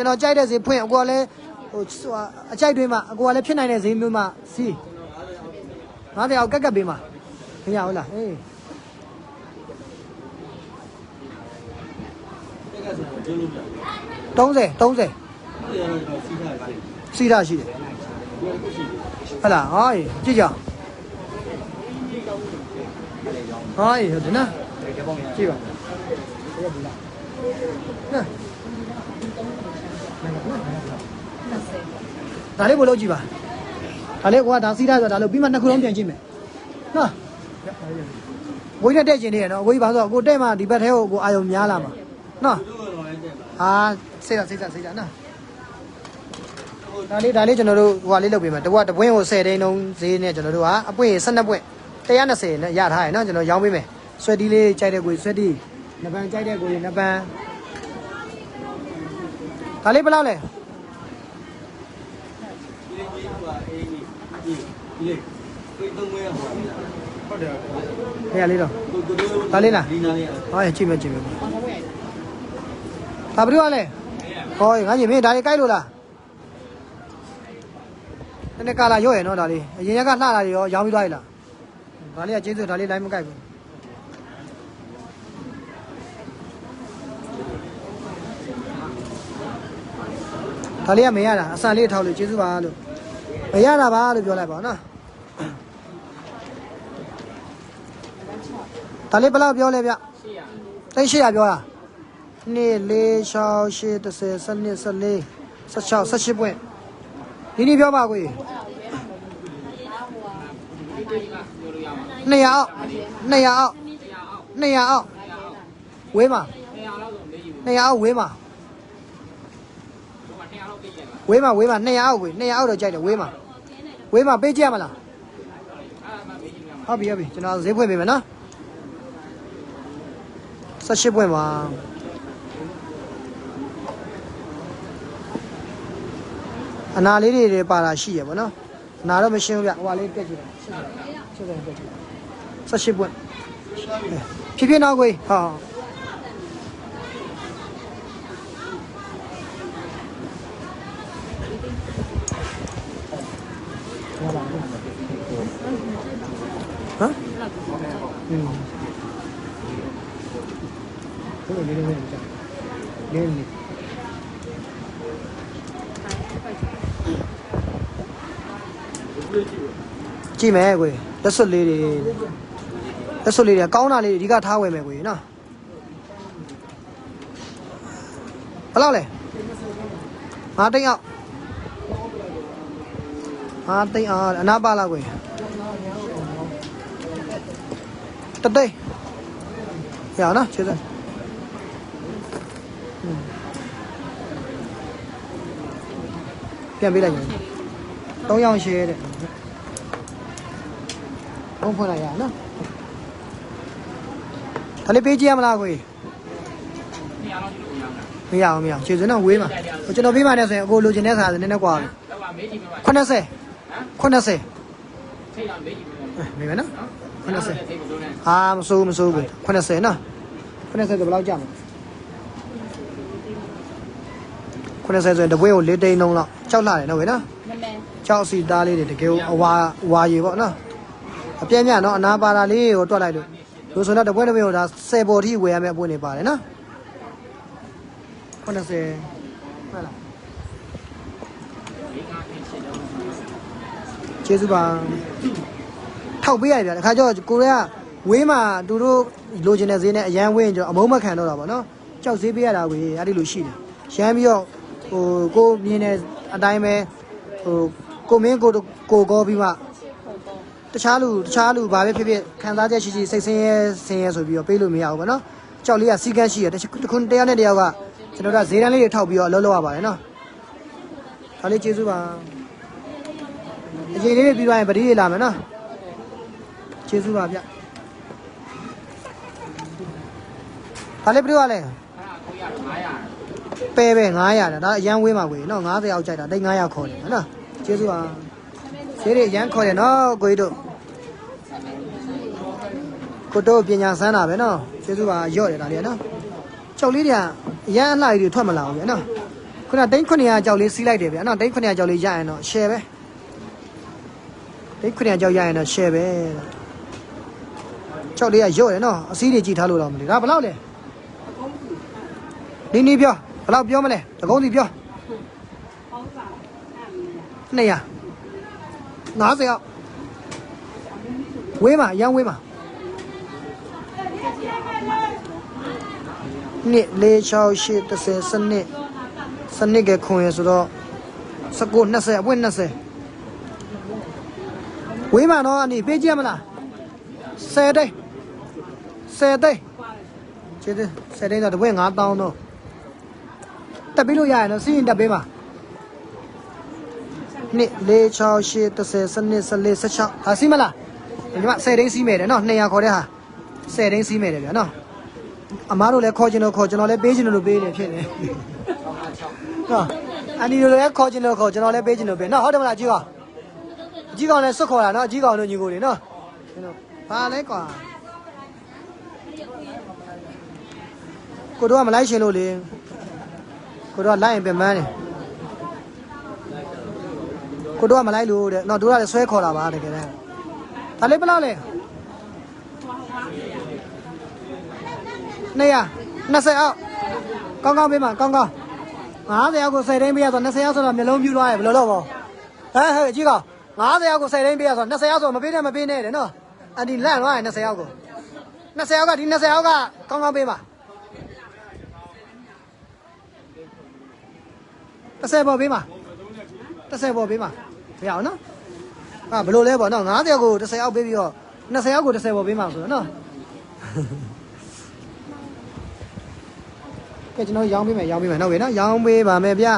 ကျွန်တော်ကြိုက်တဲ့ဈေးဖွင့်အကိုကလည်းဟိုဟိုအကြိုက်တွေမှာအကိုကလည်းဖြစ်နိုင်တဲ့ဈေးမျိုးမှာစီးငါးတရားကက်ကက်ပေးမှာမရဘူးလားအေးတက်ကဆိုတော့ကျိုးလို့ပြ30 30တယ်ရတော့စီးထားတယ်စီးတာရှိတယ်ဒီကုရှိတယ်ဟုတ်လားဟောကြည့်ကြအောင်ဟောဟုတ်တယ်နော်ကြည့်ပါနော် ဒါလေးဘယ်လိုကြည့်ပါဒါလေးကွာဒါစီးထားဆိုတာဒါလို့ပြီးမှနှစ်ခုလုံးပြန်ကြည့်မယ်နော်ဝိနဲ့တက်ကျင်နေရနော်အကိုကြီးပါဆိုတော့ကိုတက်မှဒီဘက်ထဲကိုကိုအာယုံများလာမှာနော်တို့ကတော့လည်းတက်ပါဟာစိတ်ရစိတ်ရစိတ်ရနော်ဒါလေးဒါလေးကျွန်တော်တို့ဟိုဟာလေးလုပ်ပေးမယ်တပွားတပွင့်ကို10တိန်းလုံးဈေးနဲ့ကျွန်တော်တို့ကအပွင့်12ပွင့်120နဲ့ရထားရနော်ကျွန်တော်ရောင်းပေးမယ်ဆွဲတီးလေးကြိုက်တဲ့ကိုဆွဲတီးနပန်ကြိုက်တဲ့ကိုနပန်ဒါလေးဘယ်လောက်လဲဒီလေးကြီးကအေး ကြီးဒီလေးဒီသုံးမဲဟောဟုတ်တယ်ခရလေးတော့ကိုကိုတို့ဒါလေးလားဒီနာလေးဟောကြည့်မယ်ကြည့်မယ်ဒါဘယ်လိုလဲဟောငါကြီးမင်းဒါလေးကြိုက်လို့လားနည်းနည်းကာလာရော့ရနော်ဒါလေးအရင်ရက်ကလှတာတွေရောရောင်းပြီးသွားပြီလားဒါလေးကကျေးဇူးဒါလေးလိုက်မကြိုက်ဘူးဒါလေးကမရတာအဆန်လေးထောက်လို့ကျေးဇူးပါလို့မ ရတာပါလို့ပြောလိုက်ပါနော်ဒါလေးဘယ်လောက်ပြောလဲဗျသိရှိရပြောတာ2 4 6 8 10 12 14 16 18ပွင့်ဒီနေ့ပြောပါကိုကြီး200အောက်200အောက်200အောက်ဝေးမှာ200အောက်ဝေးမှာဝေးမှာဝေးမှာ200အောက်ဝေး200အောက်တော့ကြိုက်တယ်ဝေးမှာ ဝေးမှာပေးကြရမလားဟုတ်ပြီဟုတ်ပြီကျွန်တော်ဈေးဖွင့်ပေးမယ်နော်18ပွင့်ပါအနာလေးတွေတွေပါတာရှိရပါတော့အနာတော့မရှင်းဘူးဗျဟိုဟာလေးတက်ကြည့်တယ်ရှင်းတယ်ရှင်းတယ်တက်ကြည့်18ပွင့်ဖြည်းဖြည်းနောက်ကိုကြီးဟောဟ ဟုတ်တယ်လေးလုံးမကြောက်လေးလေးကြည့်မယ်ကွယ်လက်စွပ်လေးတွေလက်စွပ်လေးတွေကောင်းတာလေးတွေအဓိကထားဝယ်မယ်ကွယ်နော်ဘယ်လောက်လဲငါတိတ်အောင်ငါတိတ်အောင်အနာပါလာကွယ် 뜬다이 야나 제자 tiền bên này tôi nhau xe đấy. Không phải là nhà nữa thằng đi pg mà là quỷ? Mày à mày à chưa rồi nó quý mà. Tôi cho nó biết mà đeo xe cô lưu trên đeo xài nên nó quả khoan đeo xe. Khoan đeo xe. Mày nó. 80 80ထိတ်လာမေးကြည့်မယ်မေးမယ်နော်80 80ထိတ်မလို့နဲ့အာမစိုးမစိုးဘူး80နော်80ဆိုဘယ်လောက်ကြမလဲ80ဆိုရင်တပွင့်ကို၄တိန်းလုံးလောက်ကြောက်လာတယ်နော်ဝေနော်မမဲကြောက်စီသားလေးတွေတကယ်ကိုအဝါအဝါရီပေါ့နော်အပြည့်မြတ်နော်အနာပါတာလေးကိုတွက်လိုက်လို့လို့ဆိုတော့တပွင့်တပွင့်ကိုဒါ10ပေါ်ထိဝယ်ရမယ့်အပွင့်တွေပါတယ်နော်80ဟုတ်လားကျေးဇူးပါ ထောက်ပေးရတယ်ဗျာတခါကျတော့ကိုရဲကဝေးမှာသူတို့လိုချင်တဲ့ဈေးနဲ့အရန်ဝင်းကျတော့အမုန်းမခံတော့တာပေါ့နော်ကြောက်ဈေးပေးရတာကိုအဲ့ဒီလိုရှိတယ်ရမ်းပြီးတော့ဟိုကိုမြင်တဲ့အတိုင်းပဲဟိုကိုမင်းကိုကိုကောပြီးမှတခြားလူတခြားလူဘာပဲဖြစ်ဖြစ်ခံစားချက်ရှိရှိစိတ်ဆင်းရဲဆင်းရဲဆိုပြီးတော့ပေးလို့မရဘူးပေါ့နော်ကြောက်လေးကစီကန်းရှိရတစ်ခုတစ်ယောက်နဲ့တစ်ယောက်ကကျွန်တော်တို့ကဈေးတန်းလေးတွေထောက်ပြီးတော့အလုပ်လုပ်ရပါတယ်နော်ဒါလေးကျေးဇူးပါအရင်လေးတွေပြီးသွားရင်ပတိတွေလာမယ်နော် ကျေးဇူးပါဗျဒါလေးပြတော့လဲအဲ့ဒါကိုရ900ပဲပဲ900တာဒါအရန်ဝေးမှာကိုနော်90အောက်ကြိုက်တာတိတ်900ခေါ်တယ်နော်ကျေးဇူးပါဈေးတွေအရန်ခေါ်တယ်နော်ကိုကြီးတို့ကိုတို့ပညာစမ်းတာပဲနော်ကျေးဇူးပါရော့တယ်ဒါလေးနော်ကြောက်လေးတွေကအရန်အလှကြီးတွေထွက်မလာဘူးဗျနော်ခုနတိန်း900ကြောက်လေးစီးလိုက်တယ်ဗျာနော်တိန်း900ကြောက်လေးရရင်တော့ share ပဲတိန်း900ကြောက်ရရင်တော့ share ပဲ ကြောက်လေးကရော့တယ်နော်အစည်းတွေကြည့်ထားလို့တော့မလို့ဒါဘယ်လောက်လဲနီးနီးပြောဘယ်လောက်ပြောမလဲတကုံးစီပြော200 50ရောက်ဝေးမှာအရန်ဝေးမှာနှစ်၄6 8 10စနစ်စနစ်ကခွန်ရဆိုတော့19 20အပွင့်20ဝေးမှာတော့အနေပေးကြည့်မလား10တိတ် 10တိတ်ကျေးဇူး10တိတ်တော့တပွင့်9000တော့တက်ပြီးလို့ရရင်တော့စီးရင်တက်ပေးပါနှစ်၄6 8 10စနစ်14 16ဟာစီးမလားဒီမှာ10တိတ်စီးမယ်တယ်နော်200ခေါ်တဲ့ဟာ10တိတ်စီးမယ်တယ်ဗျာနော်အမားတို့လည်းခေါ်ချင်လို့ခေါ်ကျွန်တော်လည်းပေးချင်လို့ပေးနေဖြစ်နေနော်အန်ဒီတို့လည်းခေါ်ချင်လို့ခေါ်ကျွန်တော်လည်းပေးချင်လို့ပေးနော်ဟုတ်တယ်မလားကြီးကောင်ကြီးကောင်လည်းစွတ်ခေါ်တာနော်ကြီးကောင်တို့ညီကိုတွေနော်ကျွန်တော်ဘာလဲကွာ ကိုတို့ကမလိုက်ရှင်လို့လေကိုတို့ကလိုက်ရင်ပြန်မန်းတယ်ကိုတို့ကမလိုက်လို့တဲ့နော်တို့ကလည်းဆွဲခေါ်တာပါတကယ်တမ်းဒါလေးဘယ်လောက်လဲ200 20အောက်ကောင်းကောင်းပေးမှာကောင်းကောင်း50ရောက်ကို10တိန်းပေးရဆို20ရောက်ဆိုတော့မျိုးလုံးပြူသွားရဘယ်လိုလုပ်ပေါ့ဟဲ့ဟဲ့အကြီးကောင်50ရောက်ကို10တိန်းပေးရဆို20ရောက်ဆိုမပေးနဲ့မပေးနဲ့တဲ့နော်အဒီလန့်သွားရင်20ရောက်ကို 20ရောက်ကဒီ20ရောက်ကကောင်းကောင်းပေးပါ30ပေါ်ပေးပါ30ပေါ်ပေးပါမရအောင်နော်ဟာဘယ်လိုလဲပေါ့နော်50ရောက်ကို30ရောက်ပေးပြီးတော့20ရောက်ကို30ပေါ်ပေးမှာဆိုတော့နော်ကဲကျွန်တော်ရောင်းပေးမယ်ရောင်းပေးမယ်နော်ဝေနော်ရောင်းပေးပါမယ်ဗျ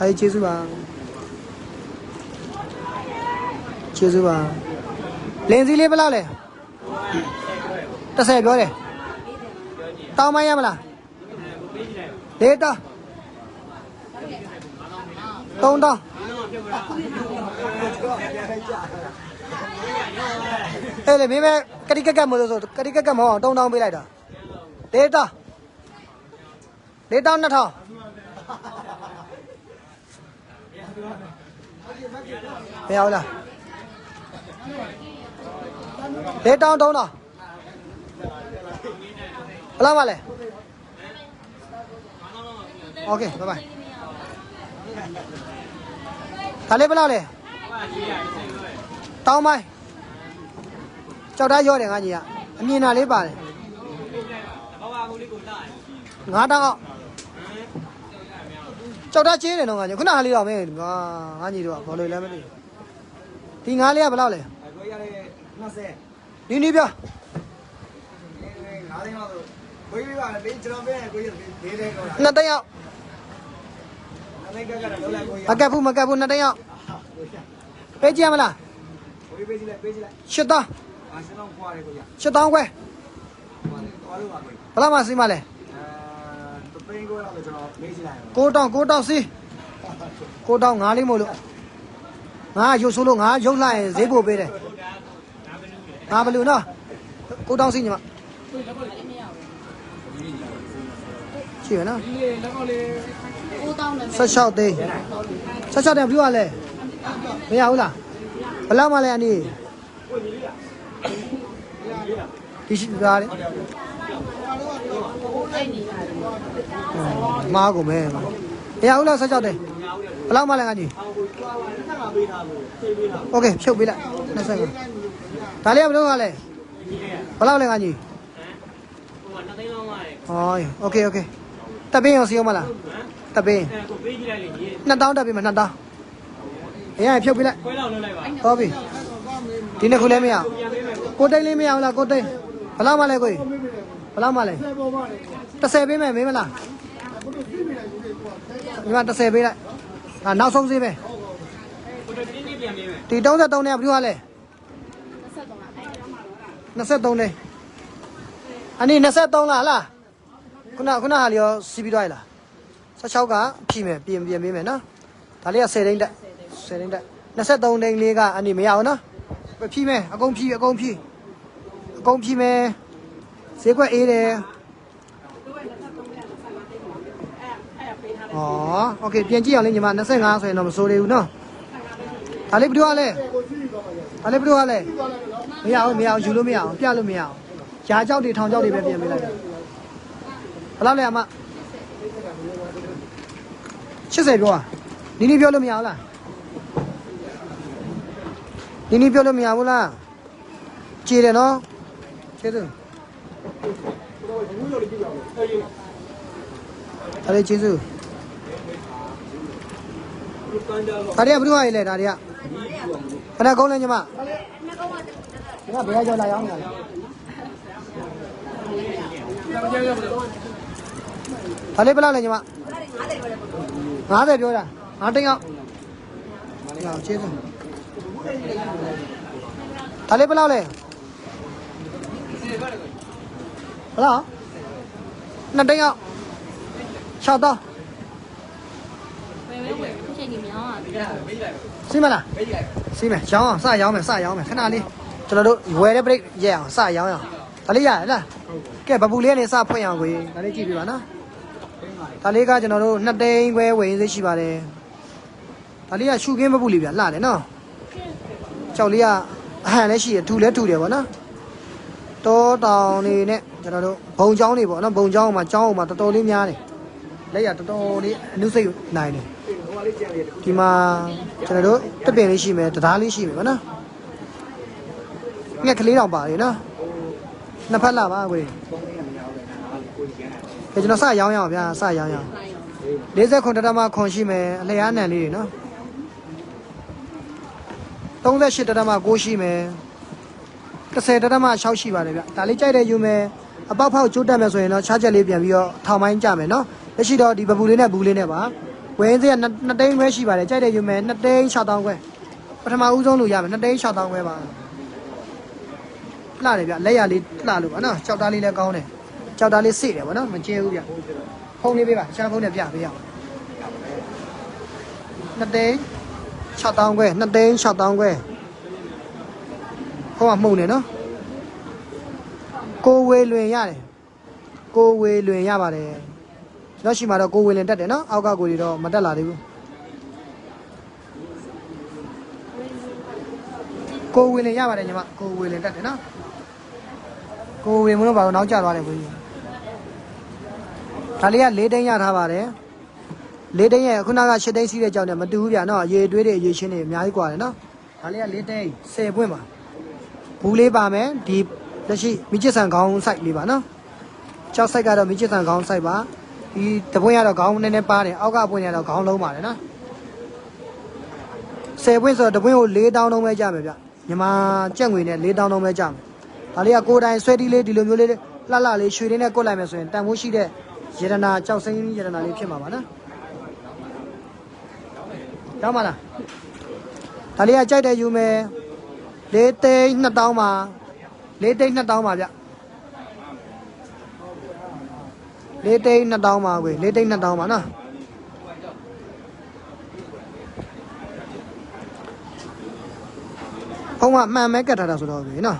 အဲကျေးဇူးပါကျေးဇူးပါလင်းစည်းလေးဘယ်လောက်လဲ 30ပြောတယ်တောင်းမရမလားလေးတောင်းသုံးတောင်းအဲ့လေမင်းမကတိကက်ကက်မလို့ဆိုကတိကက်ကက်မဟုတ်အောင်တုံးတောင်းပေးလိုက်တာလေးတောင်းလေးတောင်းနှစ်ထောင်မရဘူးလား လေတောင်းတောင်းတာဘလားပါလဲ Okay bye bye ဒါလေးဘလားလဲတောင်းမိုင်းကြောက်တာရော့တယ်ငါကြီးကအမြင်တာလေးပါတယ်ငါတောင်းကြောက်တာချင်းတယ်တော့ငါကြီးခုနကလေးတော့မင်းငါငါကြီးတော့ဘာလို့လဲမသိဘူး ဒီငါလေးကဘယ်လောက်လဲကိုရတဲ့20နီးနီးပြောငါးသိန်းလောက်ဆိုကိုကြီးပါလေပေးကျွန်တော်ပေးကိုကြီးပေးတယ်တော့နှစ်သိန်းရောက်အသိကကတော့လောက်လိုက်ကိုကြီးမကတ်ဘူးမကတ်ဘူးနှစ်သိန်းရောက်ပေးကြည့်ရမလားကိုကြီးပေးကြည့်လိုက်ပေးကြည့်လိုက်ရှစ်တောင်းအာရှင်းတော့ခွာတယ်ကိုကြီးရှစ်တောင်းခွဲသွားလို့ပါကိုကြီးဘယ်လောက်မှစီးမလဲအဲတသိန်းကိုတော့ကျွန်တော်မေးကြည့်လိုက်ကိုတောင်းကိုတောင်းစီးကိုတောင်းငါးလေးမို့လို့ ငါရုပ်ဆိုးလို့ငါရုပ်လိုက်ရင်ဈေးပို့ပေးတယ်ငါဘယ်လိုနော်ကိုတောင်းစီးညီမကြည့်ရနော်ကိုတောင်းတယ်16သိန်း16သိန်းဘယ်လိုရလဲမရဘူးလားဘယ်လောက်မှလဲအနည်းဒီရှိပါလေအဲ့ဒီလာတယ်မားကုန်မဲမရဘူးလား16သိန်း ဘယ်လောက်မှလဲငါကြီးโอเคဖြုတ်ပေးလိုက်25ဒါလေးကဘယ်လိုကလဲဘယ်လောက်လဲငါကြီးဟိုက2သိန်းလောက်ပါလေဟောโอเคโอเคတပ်ပင်းရောစီအောင်မလားတပ်ပင်းကိုပေးကြည့်လိုက်လေကြီး2000တပ်ပင်းမှာ2000အရင်ဖြုတ်ပေးလိုက် ခွဲလောက်လုပ်လိုက်ပါ ဟုတ်ပြီဒီနှစ်ခုလည်းမရအောင်ကိုတိတ်လေးမရအောင်လားကိုတိတ်ဘယ်လောက်မှလဲကိုကြီးဘယ်လောက်မှလဲ30ပေးမယ်မေးမလားဒီမှာ30ပေးလိုက် ဟာနောက်ဆုံးစေးပဲကိုတော့တင်းတင်းပြန်ပေးမယ်ဒီ33နဲ့ဘယ်လိုလဲဆက်တော့အဲ့23နဲ့အနည်း23လားဟလားခုနခုနဟာလျောစီးပြီးတော့ရလား16ကဖြည့်မယ်ပြင်ပြင်ပေးမယ်နော်ဒါလေးက10တိန်းတက်10တိန်းတက်23တိန်းလေးကအနည်းမရအောင်နော်ဖြည့်မယ်အကုန်ဖြည့်အကုန်ဖြည့်အကုန်ဖြည့်မယ်ဈေးကွက်အေးတယ် အဲ့ โอเคပြန်ကြည့်အောင်လေညီမ25ဆိုရင်တော့မစိုးသေးဘူးနော်ဒါလေးဘယ်လိုကလဲဒါလေးဘယ်လိုကလဲမရဘူးမရဘူးယူလို့မရအောင်ပြလို့မရအောင်ရာကြောက်တွေထောင်ကြောက်တွေပဲပြင်ပေးလိုက်ဘယ်လောက်လဲအမ80ပြောอ่ะနီနီပြောလို့မရဘူးလားနီနီပြောလို့မရဘူးလားကြည်တယ်နော်ကျေးဇူးဒါလေးကျေးဇူး ဒါတွေကဘယ်လိုရလဲဒါတွေကခဏကုန်းလဲညီမညီမဘယ်ရကြောလာရောက်နေတာလဲဒါလေးဘယ်လောက်လဲညီမ50ပြောတာငါတိတ်အောင်ဟောကျေးဇူးဒါလေးဘယ်လောက်လဲဘယ်လောက်နှစ်တိတ်အောင်6တော့ ဝယ်ဝယ်ဝယ်ခုချိန်ကြီးမြောင်းอ่ะ စီးမလားစီးမယ်ရောင်းအောင်စရောင်းမယ်စရောင်းမယ်ခဏလေးကျွန်တော်တို့ဝယ်တဲ့ break ရက်အောင်စရောင်းအောင်ဒါလေးရတယ်လားကဲဘပူလေးကနေစဖွင့်အောင်ကိုဒါလေးကြည့်ပြပါနော်ဒါလေးကကျွန်တော်တို့နှစ်သိန်းခွဲဝယ်ရင်းစိရှိပါတယ်ဒါလေးကရှုခင်းဘပူလေးပြလှတယ်နော်ကြောက်လေးကအဟန်လည်းရှိတယ်ထူလည်းထူတယ်ဗောနော်တောတောင်နေနဲ့ကျွန်တော်တို့ဘုံချောင်းတွေပေါ့နော်ဘုံချောင်းမှာချောင်းမှာတော်တော်လေးများတယ်လက်ရတော်တော်လေးအနုစိတ်နိုင်တယ် ဒီမှာကျွန်တော်တို့တပင်လေးရှိမယ်တရားလေးရှိမယ်ဗောနော်ငှက်ကလေးတောင်ပါတယ်နော်နှစ်ဖက်လာပါကိုယ်ကဲကျွန်တော်စရောင်းရအောင်ဗျာစရောင်းရအောင်59တတမခွန်ရှိမယ်အလျားနံလေးတွေနော်38တတမ6ရှိမယ်30တတမ6ရှိပါတယ်ဗျဒါလေးကြိုက်တယ်ယူမယ်အပေါက်ဖောက်ကျိုးတက်မယ်ဆိုရင်တော့ချားချက်လေးပြန်ပြီးတော့ထောင်ပိုင်းကြမယ်နော်လက်ရှိတော့ဒီဘပူလေးနဲ့ဘူးလေးနဲ့ပါ ဝင်းစေးက2သိန်းခွဲရှိပါတယ်ကြိုက်တယ်ယူမယ်2သိန်း6000ခွဲပထမဦးဆုံးလို့ရမယ်2သိန်း6000ခွဲပါလှတယ်ဗျလက်ရလေးလှလို့ပါနော်ကြောက်သားလေးလည်းကောင်းတယ်ကြောက်သားလေးစေ့တယ်ဗောနော်မကျဲဘူးဗျဖုန်းလေးပေးပါရှာဖုန်းနဲ့ပြပေးရအောင်2သိန်း6000ခွဲ2သိန်း6000ခွဲဟောကမှုန်နေနော်ကိုဝေလွင်ရတယ်ကိုဝေလွင်ရပါတယ် လော့ရှိမှာတော့ကိုဝေလင်တက်တယ်နော်အောက်ကကိုတွေတော့မတက်လာသေးဘူးကိုဝေလင်ရပါတယ်ညီမကိုဝေလင်တက်တယ်နော်ကိုဝေမလို့ပါတော့နောက်ကျသွားတယ်ကိုကြီးဒါလေးက၄တိန်းရထားပါတယ်၄တိန်းရဲ့ခုနက၈တိန်းစီးတဲ့ကြောင့်လည်းမတူဘူးဗျာနော်ရေတွေးတွေရေရှင်းတွေအများကြီးကွာတယ်နော်ဒါလေးက၄တိန်း10ပွင့်ပါဘူးလေးပါမယ်ဒီလက်ရှိမိချစ်ဆန်ခေါင်းဆိုင်လေးပါနော်ကြောက်ဆိုင်ကတော့မိချစ်ဆန်ခေါင်းဆိုင်ပါ ဒီတပွင့်ရတော့ခေါင်းနည်းနည်းပါတယ်အောက်ကပွင့်ရတော့ခေါင်းလုံးပါတယ်နော်10ပွင့်ဆိုတော့တပွင့်ကို4000တောင်းပဲကြမယ်ဗျမြန်မာကြက်ငွေနဲ့4000တောင်းပဲကြမယ်ဒါလေးကကိုယ်တိုင်ဆွဲတီးလေးဒီလိုမျိုးလေးလှလှလေးရွှေလေးနဲ့ကွတ်လိုက်မယ်ဆိုရင်တန်ဖိုးရှိတဲ့ရတနာကြောက်စိမ်းရတနာလေးဖြစ်မှာပါနော်တောင်းပါလားဒါလေးကကြိုက်တယ်ယူမယ်၄သိန်း2000ပါ၄သိန်း2000ပါဗျ ၄သိန်း2000ပါကွေ၄သိန်း2000ပါနော်ဖုံးကမှန်မဲကတ်ထားတာဆိုတော့ကွေနော်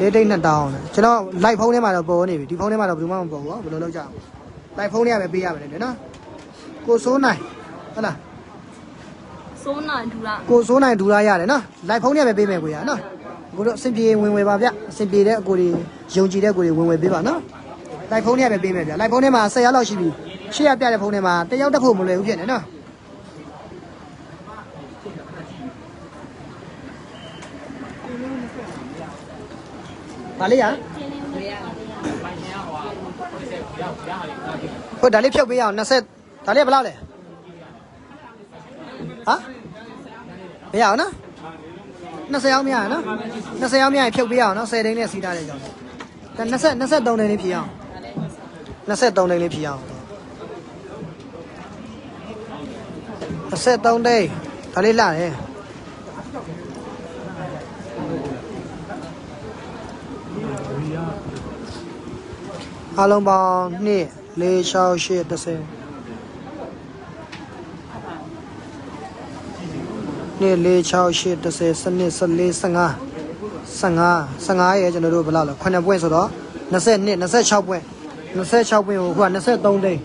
၄သိန်း2000နဲ့ကျွန်တော် live ဖုန်းထဲမှာတော့ပေါ်နေပြီဒီဖုန်းထဲမှာတော့ဘယ်သူမှမပေါ်ဘူးဘယ်လိုလုပ်ကြအောင် live ဖုန်းထဲကပဲပေးရမယ်လေနော်ကိုစိုးနိုင်ဟုတ်လားစိုးနာဒူလာကိုစိုးနိုင်ဒူလာရတယ်နော်လိုက်ဖုန်းနဲ့ပဲပေးမယ်ကိုရနော် ကိုတို့အဆင်ပြေဝင်ဝယ်ပါဗျအဆင်ပြေတဲ့အကိုတွေယုံကြည်တဲ့ကိုတွေဝင်ဝယ်ပေးပါနော်လိုက်ဖုန်းနဲ့ပဲပေးမယ်ဗျလိုက်ဖုန်းထဲမှာ10ရောက်လောက်ရှိပြီရှေ့ရပြတဲ့ဖုန်းထဲမှာတယောက်တက်ဖို့မလွယ်ဘူးဖြစ်နေနော်ပါလေရဟိုဒါလေးဖြုတ်ပေးရအောင်20ဒါလေးကဘယ်လောက်လဲဟာမရအောင်နော် 20အောင်မရအောင်နော်20အောင်မရရင်ဖြုတ်ပေးရအောင်နော်10တိန်းနဲ့စီးထားတဲ့ကြောင့်ဒါ20 23တိန်းလေးဖြည့်အောင်23တိန်းလေးဖြည့်အောင်23တိန်းဒါလေးလာတယ်အလုံးပေါင်း2 4 6 8 10 နှစ်၄6 8 10စနစ်14 15 15 15ရဲ့ကျွန်တော်တို့ဘယ်လောက်လဲ9ပွင့်ဆိုတော့22 26ပွင့်26ပွင့်ကိုခုက23သိန်း